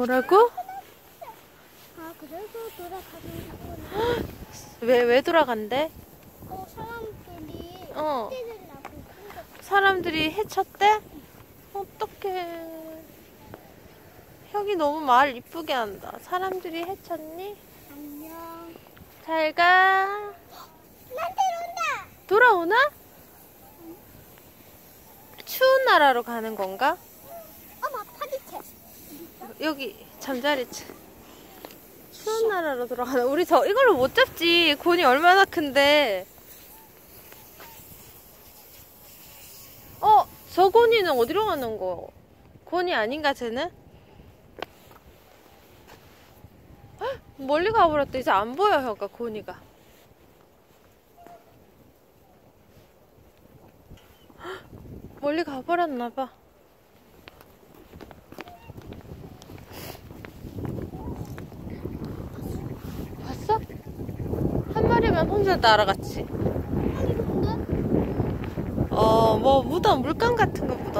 뭐라고? 아 그래서 돌아가는 거구나. 왜, 왜 돌아간대? 어 사람들이 어. 사람들이 해쳤대? 어떡해. 혁이 너무 말 이쁘게 한다. 사람들이 해쳤니? 안녕. 잘 가. 나한테 온다. 돌아오나? 추운 나라로 가는 건가? 여기 잠자리 치 추운 나라로 돌아가나? 우리 저 이걸로 못 잡지. 곤이 얼마나 큰데. 어, 저 곤이는 어디로 가는 거? 곤이 아닌가 쟤는? 헉, 멀리 가버렸다. 이제 안 보여 혀가 곤이가. 헉, 멀리 가버렸나 봐. 봤어? 한 마리만 혼자 날아갔지. 어, 뭐 묻어 물감 같은 거 묻었